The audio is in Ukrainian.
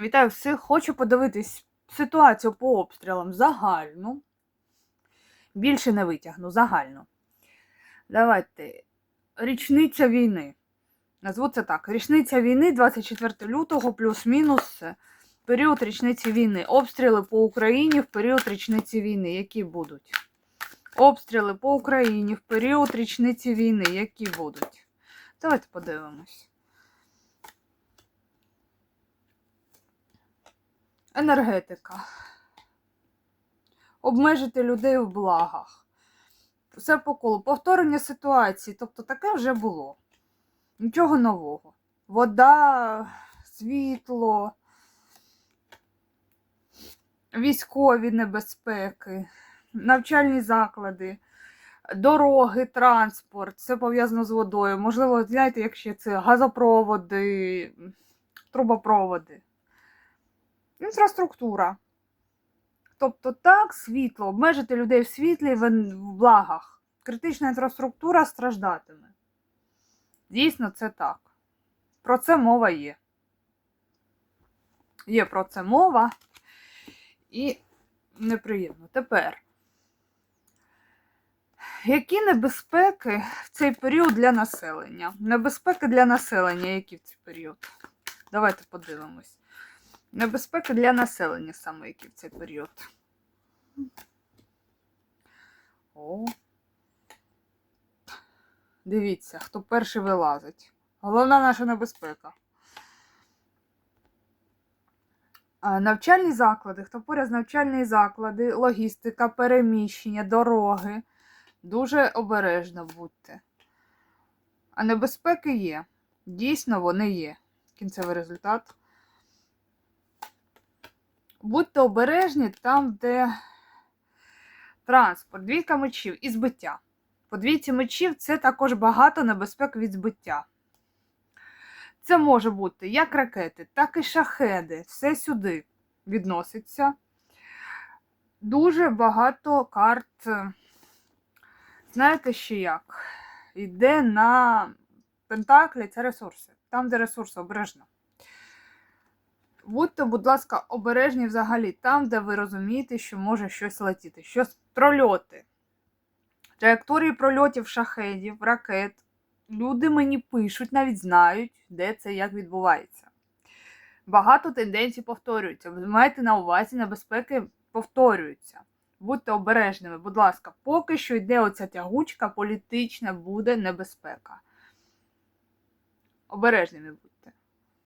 Вітаю всіх! Хочу подивитись ситуацію по обстрілам загальну. Більше не витягну, загально. Давайте. Річниця війни. Назву це так. Річниця війни 24 лютого плюс-мінус період річниці війни. Обстріли по Україні в період річниці війни. Які будуть? Обстріли по Україні в період річниці війни. Які будуть? Давайте подивимось. Енергетика. Обмежити людей в благах. Все по колу. Повторення ситуації. Тобто таке вже було. Нічого нового. Вода, світло, військові небезпеки, навчальні заклади, дороги, транспорт. Все пов'язано з водою. Можливо, знаєте, якщо це газопроводи, трубопроводи. Інфраструктура. Тобто так, світло, обмежити людей в світлі в благах. Критична інфраструктура страждатиме. Дійсно, це так. Про це мова є. Є про це мова. І неприємно. Тепер. Які небезпеки в цей період для населення? Небезпеки для населення, які в цей період? Давайте подивимось. Небезпеки для населення саме які в цей період. О. Дивіться, хто перший вилазить. Головна наша небезпека. Навчальні заклади, хто поряд з навчальні заклади, логістика, переміщення, дороги. Дуже обережно будьте. А небезпеки є. Дійсно, вони є. Кінцевий результат. Будьте обережні там, де транспорт, двійка мечів і збиття. По двійці мечів це також багато небезпек від збиття. Це може бути як ракети, так і шахеди. Все сюди відноситься. Дуже багато карт, знаєте ще як? Йде на Пентаклі це ресурси. Там, де ресурси, обережно. Будьте, будь ласка, обережні взагалі там, де ви розумієте, що може щось летіти, щось прольоти. Траєкторії прольотів шахедів, ракет. Люди мені пишуть, навіть знають, де це як відбувається. Багато тенденцій повторюються. Ви маєте на увазі, небезпеки повторюються. Будьте обережними, будь ласка, поки що йде оця тягучка, політична буде небезпека. Обережними будьте.